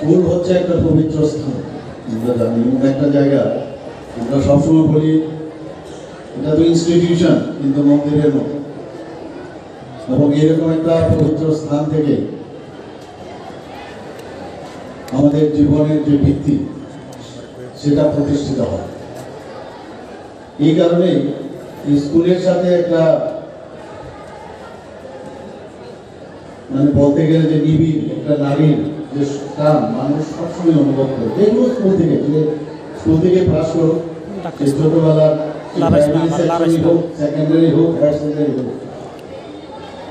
School হচ্ছে একটা পবিত্র স্থান। আমরা জানি একটা জায়গা, আমরা সবসময় বলি, এটা তো ইনস্টিটিউশন কিন্তু মন্দিরের মতো। এবং এরকম একটা পবিত্র স্থান থেকে আমাদের জীবনের যে ভিত্তি, সেটা প্রতিষ্ঠিত হয়। এই কারণেই এই স্কুলের সাথে একটা মানে বলতে গেলে যে নিবিড়, একটা নারীর যে টান মানুষ সবসময় অনুভব করে। যে কোনো স্কুল থেকে যে স্কুল থেকে পাস করো ছোটবেলার সেকেন্ডারি হোক হায়ার সেকেন্ডারি হোক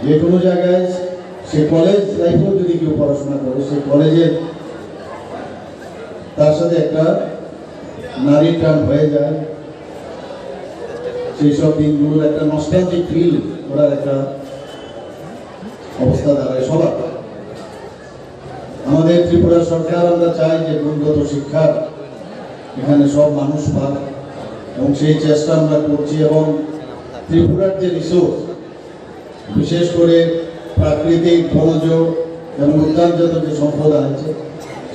যে কোনো জায়গায় সে কলেজ লাইফেও যদি কেউ পড়াশোনা করে সে কলেজে তার সাথে একটা নারীর টান হয়ে যায়। সেই সব দিনগুলোর একটা নস্টালজিক ফিল করার একটা অবস্থা দাঁড়ায় সবার। আমাদের ত্রিপুরা সরকার, আমরা চাই যে গুণগত শিক্ষা এখানে সব মানুষ পাক। এবং সেই চেষ্টা আমরা করছি এবং ত্রিপুরার যে রিসোর্স বিশেষ করে প্রাকৃতিক বনজ এবং উদ্যানজাত যে সম্পদ আছে,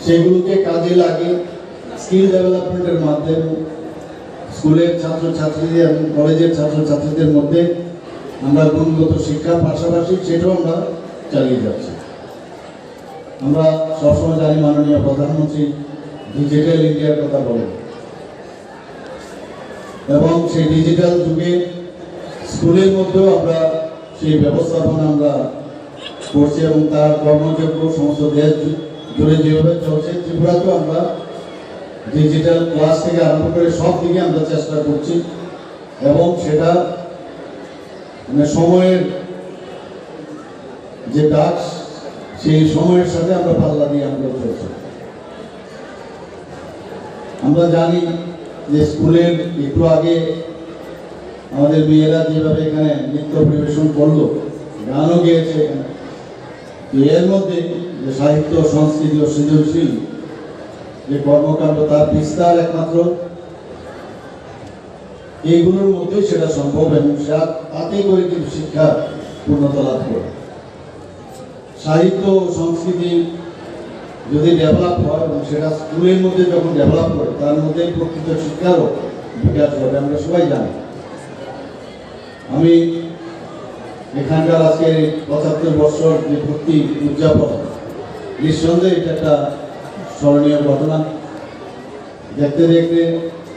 সেগুলোকে কাজে লাগিয়ে স্কিল ডেভেলপমেন্টের মাধ্যমে স্কুলের ছাত্রছাত্রীদের এবং কলেজের ছাত্রছাত্রীদের মধ্যে আমরা গুণগত শিক্ষার পাশাপাশি সেটাও আমরা চালিয়ে যাচ্ছি। আমরা সবসময় জানি মাননীয় প্রধানমন্ত্রী ডিজিটাল ইন্ডিয়ার কথা বলেন। এবং সেই ডিজিটাল যুগে স্কুলের মধ্যেও আমরা সেই ব্যবস্থাপনা আমরা করছি এবং তার কর্মযোগ্য সমস্ত দেশ জুড়ে যেভাবে চলছে, ত্রিপুরাতেও আমরা ডিজিটাল ক্লাস থেকে আরম্ভ করে সব দিকে আমরা চেষ্টা করছি এবং সেটা মানে সময়ের যে ডাক সেই সময়ের সাথে আমরা পাল্লা দিয়ে আমরা চলছি আমরা জানি যে স্কুলের একটু আগে আমাদের মেয়েরা যেভাবে এখানে নৃত্য পরিবেশন করল, গানও গেয়েছে এখানে। এর মধ্যে যে সাহিত্য, সংস্কৃতি ও সৃজনশীল যে কর্মকাণ্ড, তার বিস্তার একমাত্র, এইগুলোর মধ্যেই সেটা সম্ভব এবং তাতেই করে কিন্তু শিক্ষা পূর্ণতা লাভ করে। সাহিত্য সংস্কৃতি যদি ডেভেলপ হয় এবং সেটা স্কুলের মধ্যে যখন ডেভেলপ করে তার মধ্যে প্রকৃত শিক্ষারও বিকাশ হবে আমরা সবাই জানি। আমি এখানকার আজকে পঁচাত্তর বছর যে ভর্তি উদযাপন, নিঃসন্দেহে এটা একটা স্মরণীয় ঘটনা। দেখতে দেখতে